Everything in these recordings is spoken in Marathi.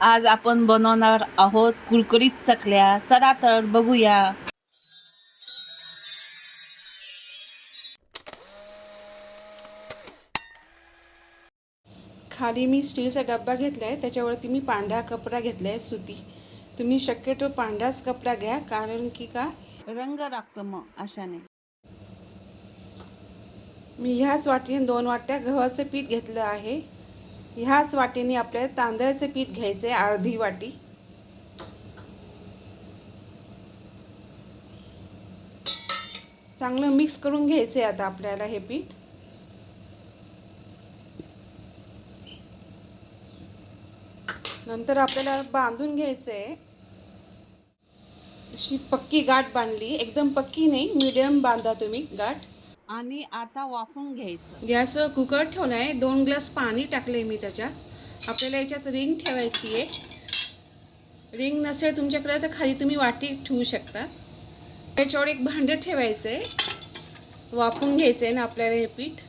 आज आपण बनवणार आहोत कुरकुरीत चकल्या. चला तर बघूया. खाली मी स्टीलचा डब्बा घेतला आहे त्याच्यावरती मी पांढरा कपडा घेतला आहे सुती. तुम्ही शक्यतो पांढराच कपडा घ्या कारण की का? रंग लागतो मग अशाने. मी ह्याच वाटीने दोन वाट्या गव्हाचं पीठ घेतलं आहे. ह्याच वाटीने आपल्या तांदळाचे पीठ घ्यायचे अर्धी वाटी. चांगलं मिक्स करून घ्यायचे आता आपल्याला हे पीठ. नंतर आपल्याला बांधून घ्यायचं. आहे अशी पक्की गाठ बांधली. एकदम पक्की नाही मीडियम बांधा तुम्ही गाठ. आणि आता वाफून घ्यायचं. गॅसवर कुकर ठेवला आहे दोन ग्लास पाणी टाकले मी त्याच्यात. आपल्याला याच्यात रिंग ठेवायची आहे. रिंग नसेल तुमच्याकडे तर खाली तुम्ही वाटी ठेवू शकता. त्याच्यावर एक भांडं ठेवायचं आहे. वाफून घ्यायचं आहे ना आपल्याला हे पीठ.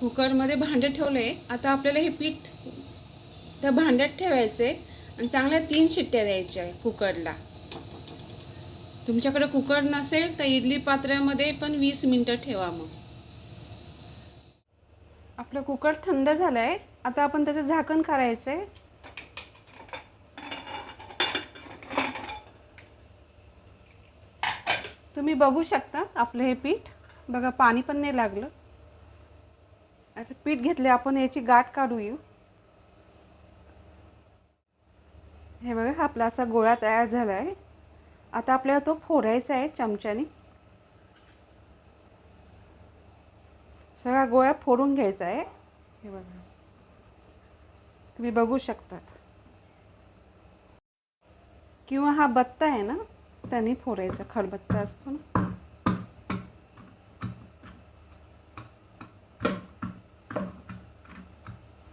कुकरमध्ये भांडं ठेवलं आहे आता आपल्याला हे पीठ त्या भांड्यात ठेवायचं आहे. आणि चांगल्या तीन शिट्ट्या द्यायच्या आहे कुकरला. तुमच्याकडे कुकर नसेल तर इडली पात्रामध्ये पण वीस मिनटं ठेवा मग. आपलं कुकर थंड झालं आहे आता आपण त्याचं झाकण करायचं आहे तुम्ही बघू शकता आपलं हे पीठ. बघा पाणी पण नाही लागलं. आता पीठ घेतले आपण याची गाठ काढू येऊ हे बघा आपला असा गोळा तयार झाला आहे आता आपल्याला तो फोडायचा आहे चमच्याने. सगळा गोळा फोडून घ्यायचा आहे. हे बघा. तुम्ही बघू शकतात. किंवा हा बत्ता आहे ना त्याने फोडायचा खडबत्ता असतो ना.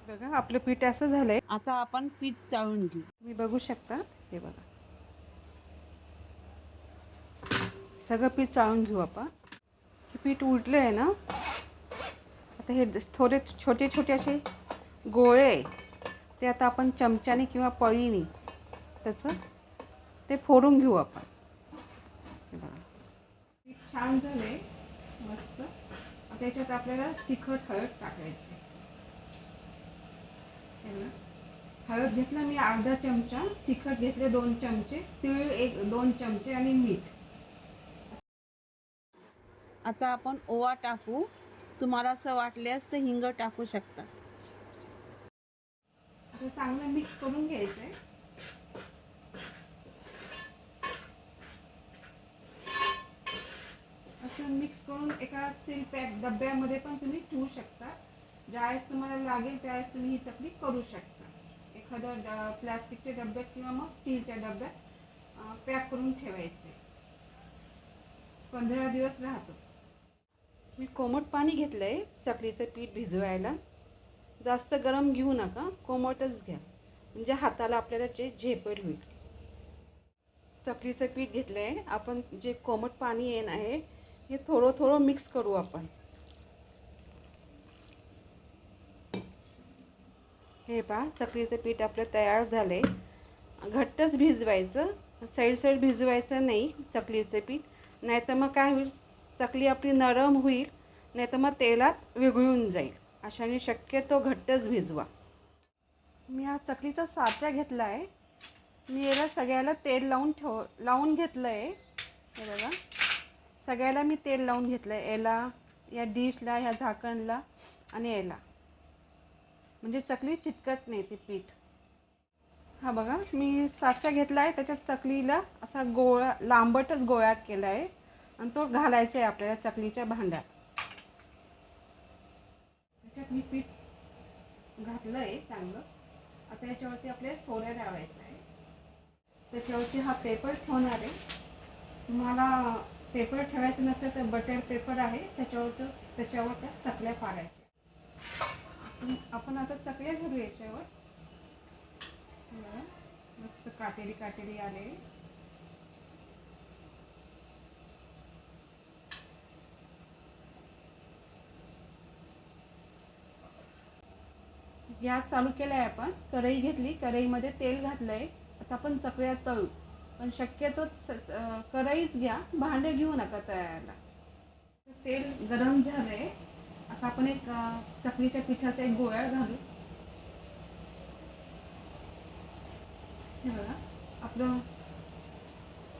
बघा आपलं पीठ असं झालंय. आता आपण पीठ चाळून घेऊ. तुम्ही बघू शकता. हे बघा. सगळं पीठ चाळून घेऊ आपण. हे पीठ उडलं आहे ना आता हे थोडे छोटे छोटे असे गोळे ते आता आपण चमच्याने किंवा पळीने त्याचं ते फोडून घेऊ आपण. बघा. पीठ छान झालं आहे मस्त. आता याच्यात आपल्याला तिखट हळद टाकायचं. ना. हळद घेतला मी अर्धा चमचा तिखट घेतले दोन चमचे तीळ एक दोन चमचे आणि मीठ. आता आपण ओवा टाकू. तुम्हाला असं वाटल्यास तर हिंग टाकू शकता. आता चांगलं मिक्स करून घ्यायचं आहे. असं मिक्स करून एका सील पॅक डब्यामध्ये पण तुम्ही ठेवू शकता. ज्यावेळेस तुम्हाला लागेल त्यावेळेस तुम्ही ही चकली करू शकता. एखाद्या प्लास्टिकच्या डब्यात किंवा मग स्टीलच्या डब्यात पॅक करून ठेवायचे. पंधरा दिवस राहतो. मी कोमट पाणी घेतलं आहे चकलीचं पीठ भिजवायला. जास्त गरम घेऊ नका कोमटच घ्या. म्हणजे हाताला आपल्याला जे झेपड होईल. चकलीचं पीठ घेतलं आहे आपण जे कोमट पाणी येण आहे हे थोडं थोडं मिक्स करू आपण. हे पहा चकलीचं पीठ आपलं तयार झालं आहे घट्टच भिजवायचं सैलसैल भिजवायचं नाही चकलीचं पीठ. नाही तर मग काय होईल? चकली आपली नरम होईल नाही तर मग तेलात विघळून जाईल. अशाने शक्यतो घट्टच भिजवा. मी हा चकलीचा साचा घेतला आहे मी याला सगळ्याला तेल लावून ठेव लावून घेतलं आहे हे बघा. सगळ्याला मी तेल लावून घेतलं आहे याला या डिशला ह्या झाकणला आणि याला. म्हणजे चकली चिटकत नाही ते पीठ. हा बघा मी साचा घेतला आहे त्याच्यात चकलीला असा गोळा लांबटच गोळा केला आहे आणि तो घालायचा आहे आपल्याला चकलीच्या भांड्यात. त्याच्यात मी पीठ घातलं आहे चांगलं. आता याच्यावरती आपल्याला सोऱ्या लावायचा आहे त्याच्यावरती हा पेपर ठेवणार आहे. तुम्हाला पेपर ठेवायचं नसेल तर बटर पेपर आहे. त्याच्यावर त्याच्यावर त्या चकल्या पाडायच्या आपण आपण आता चकल्या घालू याच्यावर. मस्त काटेरी काटेरी आले गॅस चालू केला आहे आपण. कढई घेतली कढईमध्ये तेल घातलं आहे आता आपण चकल्या तळू. पण शक्यतो कढईच घ्या. भांडे घेऊ नका तळायला. तेल गरम झालं आहे आता आपण एक चकलीच्या पिठाचा एक गोळ्या घालू. हे बघा. आपलं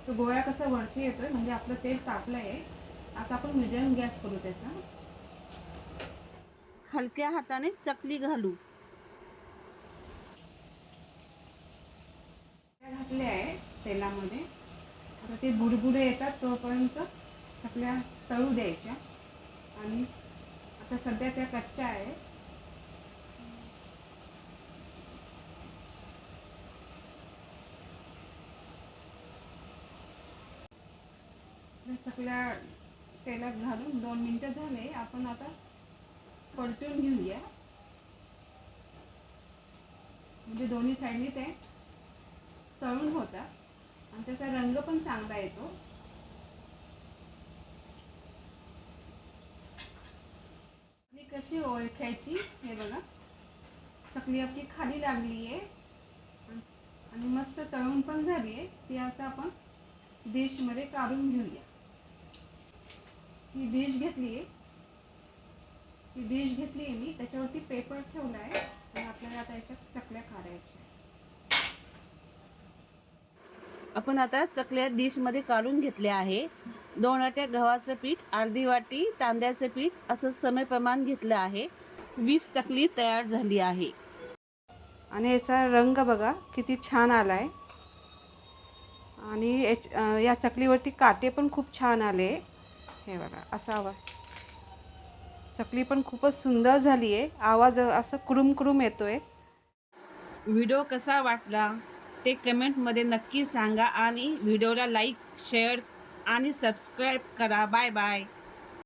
तो गोळ्या कसा वरती येतोय म्हणजे आपलं तेल तापलं आहे आता आपण मिडियम गॅस करू त्याचा. हलक्या हाताने चकली घालू. घातले आहे तेलामध्ये. आता ते बुडबुडे येतात तोपर्यंत आपल्या तळू द्यायच्या. आणि आता सध्या त्या कच्च्या आहे सगळ्या तेलात घालून दोन मिनटं झाले. आपण आता परतून घेऊया. म्हणजे दोन्ही साईडने ते होता. आणि त्याचा रंग पण चांगला येतो. चकली कशी ओळखायची? हे बघा. चकली आपली खाली लागली आहे आणि मस्त तळून पण झाली आहे ती आता आपण डिशमध्ये काढून घेऊया. ही डिश घेतली आहे ही डिश घेतली आहे मी. त्याच्यावरती पेपर ठेवला आहे आणि आपल्याला आता याच्यात चकल्या काढायच्या आपण आता चकल्या डिशमध्ये काढून घेतल्या आहे. दोन वाट्या गव्हाचं पीठ अर्धी वाटी तांदळाचं पीठ असं समय प्रमाण घेतलं आहे. वीस चकली तयार झाली आहे. आणि याचा रंग बघा किती छान आला आहे आणि याच या चकलीवरती काटे पण खूप छान आले. हे बघा असा आवाज चकली पण खूपच सुंदर झाली आहे आवाज असं कुरुम कुरुम येतोय. व्हिडिओ कसा वाटला? ते कमेंटमध्ये नक्की सांगा आणि व्हिडिओला लाईक शेअर आणि सबस्क्राईब करा. Bye bye.